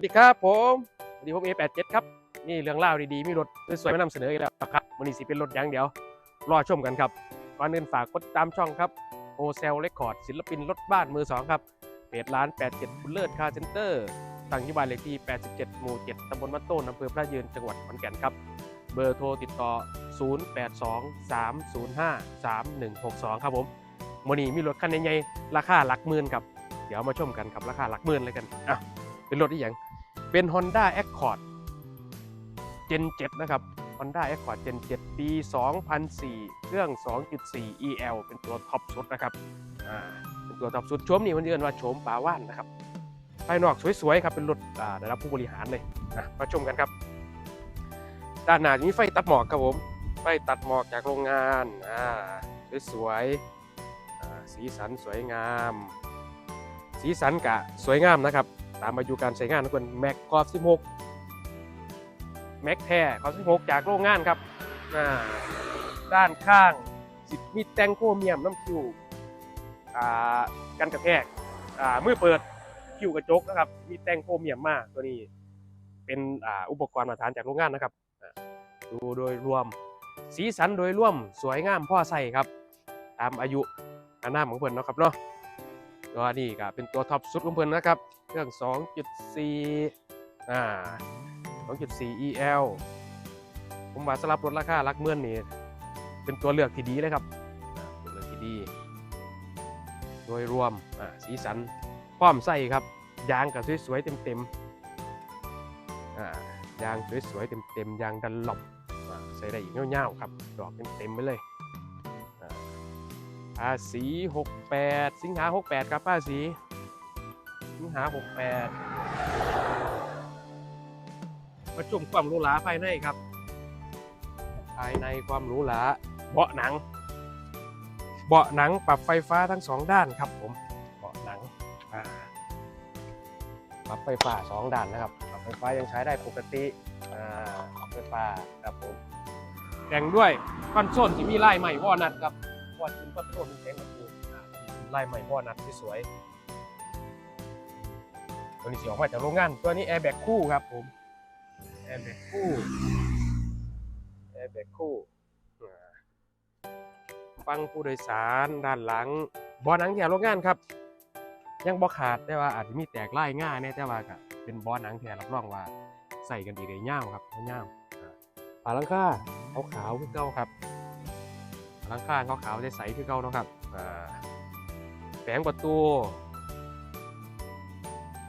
สวัสดีครับผมสวัสดีผม A87 ครับ นี่เรื่องเล่าดีๆ มีรถสวยๆมานำเสนออีกแล้วครับวันนี้สิเป็นรถยางเดี๋ยว รอชมกันครับก่อนอื่นฝากกดตามช่องครับโอเซลเรคคอร์ดศิลปินรถบ้านมือ2ครับเพจร้าน 87บุลเลอร์คาร์เซ็นเตอร์ตั้งที่บ้านเลขที่ 87 หมู่ 7ตำบลมัดโต้นอำเภอพระยืนจังหวัดขอนแก่นครับ เบอร์โทรติดต่อ 0823053162 ครับผมวันนี้มีรถคันใหญ่ๆราคาหลักหมื่นครับเดี๋ยวมาชมกันครับราคาหลักหมื่นเลยกันอะเป็นรถที่อย่าง เป็น Honda Accord Gen 7 นะครับ Honda Accord Gen 7 ปี 2004 เครื่อง 2.4 EL เป็นตัวท็อปสุดนะครับเป็นตัวท็อปสุดโฉมนี่มันเรียกว่าโฉมปาว่านนะครับภายนอกสวยๆครับเป็นรถได้รับผู้บริหารเลยอะมาชมกันครับ ด้านหน้ามีไฟตัดหมอกครับผมไฟตัดหมอกจากโรงงานสวยๆสีสันสวยงาม สีสันกะสวยงามนะครับ ตามอายุการใช้งานทุกคนแม็กคอร์16แม็กแท้คอร์16 จากโรงงานครับด้านข้างสิมีแตงโคเมียมน้ำคิวกันกระแทกอ่ามือเปิดคิวกระจกนะครับมีแตงโคเมียมมากตัวนี้ เป็นอ,อุปกรณ์มาตรฐานจากโรงงานนะครับดูโดยรวมสีสันโดยรวมสวยงามพ่อใส่ครับ ตามอายุอาน้ำของเพิ่อนเนาะครับเนาะตัวนี้ก็เป็นตัวท็อปสุดของเพิ่อนนะครับ เครื่อง 2.4 อ่า 2.4 EL ผมว่าสำหรับรถราคาลักเมื่อนนี่เป็นตัวเลือกที่ดีเลยครับตัวเลือกที่ดี โดยรวมอ่าสีสันพร้อมใส่ครับ ยางก็สวยๆเต็มๆอ่ายางสวยๆเต็มๆยางดันหลบใส่ได้อีกเงี้ยวๆครับดอกเต็มๆไปเลยอ่าภาษี68 สิงหา68 ครับภาษี สิงหา68มาชมความหรูหราภายในครับ ภายในความหรูหราเบาะหนัง เบาะหนังปรับไฟฟ้าทั้งสองด้านครับผม เบาะหนังปรับไฟฟ้าสองด้านนะครับปรับไฟฟ้ายังใช้ได้ปกติปรับไฟฟ้าครับผม แต่งด้วยคอนโซลที่มีลายใหม่วอนัทครับวอดชิ้นก็ต้นแข็งกระปูลายใหม่วอนัทที่สวย ตัวนี้สีออกมาจากโรงงาน ตัวนี้แอร์แบ็กคู่ครับผมแอร์แบ็กคู่แอร์แบ็กคู่อ่าฟังผู้โดยสารด้านหลังบอหนังแถวโรงงานครับ ยังบ่ขาดแต่ว่าอาจจะมีแตกลายง่ายแน่แต่ว่าก็เป็นบอหนังแถรับรองว่าใส่กันดีเลยเง่าวครับเง่าวอ่าฝาหลังคาขาวๆคือเก่าครับหลังคาขาวๆใสๆคือเก่าเนาะครับอ่าแผงประตู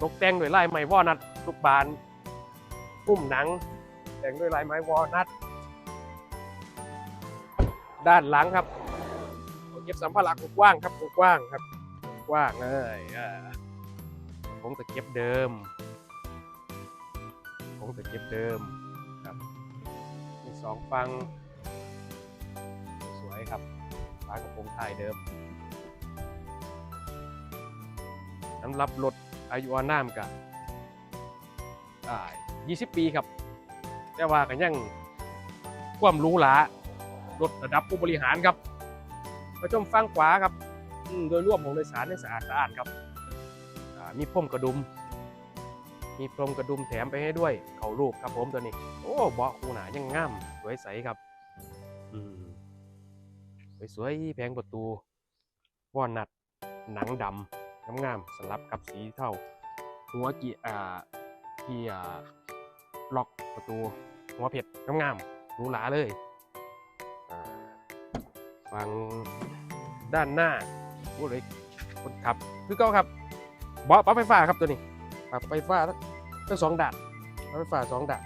ตกแต่งด้วยลายไม้วอลนัททุกบานปุ่มหนัง แต่งด้วยลายไม้วอลนัทด้านหลังครับเก็บสัมภาระกว้างครับกว้างครับกว้างเลยผมจะเก็บเดิมผมจะเก็บเดิมครับมีสองฟัง สวยครับฝากระโปรงท้ายเดิมสำหรับรถ อายุอานามกับอ่า20ปีครับ แต่ว่ากันยังความรู้หลารถระดับผู้บริหารครับมาชมฟังขวาครับโดยรวมของโดยสารในสะอาดสะอาดครับอ่ามีพรมกระดุม มีพรมกระดุมแถมไปให้ด้วยเขาลูกครับผมตัวนี้ โอ้เบาะคูหนายังงามสวยใสครับอืมสวยๆแผงประตูวอนัทหนังดำ งามๆสลับกับสีเทาหัวเกียร์อ่าที่อ่าล็อกประตูหัวเพชรงามๆหรูหราเลยฝั่งด้านหน้าผู้เลยคนขับคือเก้าครับเบาะปรับไฟฟ้าครับตัวนี้ปรับไฟฟ้าทั้งสองด้านปรับไฟฟ้าสองด้าน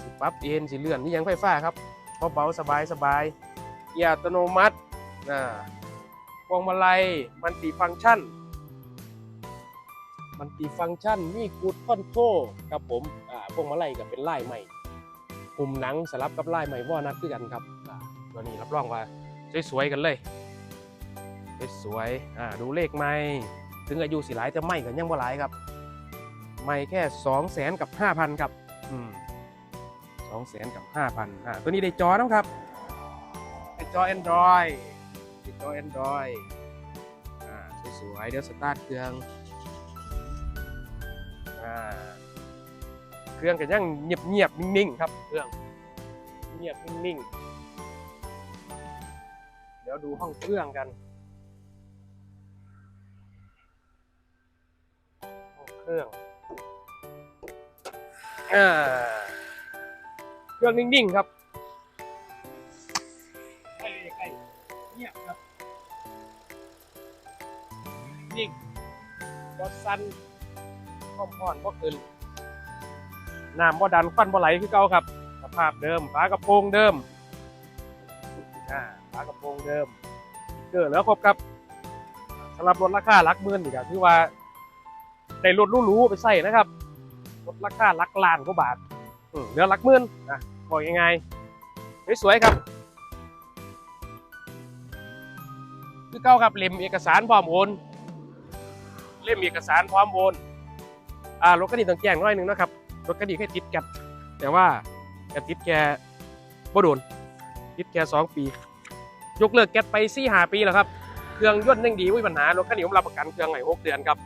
สิปรับเอ็นสิเลื่อนนี่ยังไฟฟ้าครับเบาๆสบายสบายเกียร์อัตโนมัตินะ พวงมาลัย มันติฟังก์ชัน มันติฟังก์ชัน มีกูดคอนโทรครับผมอ่าพวงมาลัยก็เป็นลายใหม่ปุ่มหนังสลับกับลายใหม่วอนัทคือกันครับอ่าตัวนี้รับรองว่าสวยๆกันเลยสวยๆอ่าดูเลขไม่ถึงอายุสิหลายแต่ไม่ก็ยังบ่หลายครับ ไม่แค่สองแสนกับห้าพันครับอืมสองแสนกับห้าพันอ่าตัวนี้ได้จอนะครับเป็นจอ Android จอ Android อ่าสวยๆเดี๋ยวสตาร์ทเครื่องอ่าเครื่องก็ยังเงียบๆนิ่งๆครับเครื่องเงียบนิ่งๆเดี๋ยวดูห้องเครื่องกันห้องเครื่องอ่าเครื่องนิ่งๆครับใกล้ๆ เงียบครับนิ่งบอสันพร้อมๆก็ขึ้นน้ำบ่ดันควันบ่ไหลคือเก่าครับ สภาพเดิมฝากระโปรงเดิมอ่าฝากระโปรงเดิมเกิดแล้วครบครับสำหรับรถราคาหลักหมื่นนี่ก็ถือว่าได้รถหรูๆไปใส่นะครับรถราคาลักล้านกว่าบาทเหลือลักหมื่นนะบอกยังไงสวยๆครับ คือเก่าครับเล่มเอกสารพร้อมโอนเล่มเอกสารพร้อมโอนอ่ารถคันนี้ต้องแจ้งหน้อยหนึงนะครับรถคันนี้แค่ติดแก๊ปแต่ว่าจะติดแค่บ่โดนติดแค่สองปี ยกเลิกแก๊ปไปสี่ห้าปีแล้วครับเครื่องยนต์ยังดีไม่มีปัญหารถคันนี้ผมรับประกันเครื่องไหนหกเดือนครับ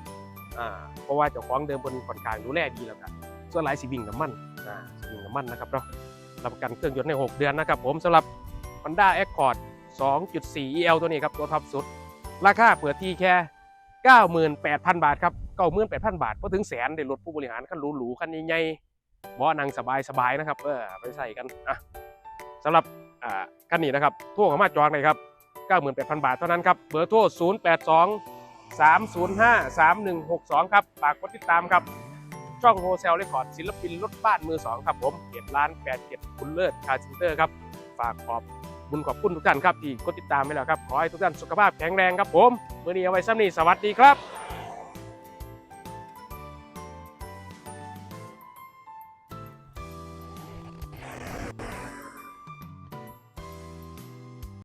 อ่าเพราะว่าเจ้าของเดิมบนค่อนกลางดูแลดีแล้วกันส่วนหลายสีวิ่งน้ำมันอ่าสิวิ่งน้ำมันนะครับเนาะรับประกันเครื่องยนต์ในหกเดือนนะครับผมสำหรับ Honda Accord 2.4 EL ตัวนี้ครับตัวท็อปสุด ราคาเปิดที่แค่ 98,000 บาทครับ 98,000 บาทพอถึงแสนได้รถผู้บริหารคันหรูๆคันใหญ่ๆเบาะนั่งสบายๆนะครับเออไปใส่กันอะสำหรับอ่าคันนี้นะครับโทรเข้ามาจองเลยครับ 98,000 บาทเท่านั้นครับเบอร์โทร082 305 3162 ครับฝากกดติดตามครับ ช่องโฮเซลเรคคอร์ดศิลปินรถบ้านมือ2ครับผมเก็บร้าน 87 คุณเลิศคาร์ซินเตอร์ครับ ฝากขอบ บุญขอบคุณทุกท่านครับที่กดติดตามไปแล้วครับขอให้ทุกท่านสุขภาพแข็งแรงครับผมเมื่อนี้เอาไว้ซ้ำนี้สวัสดีครับ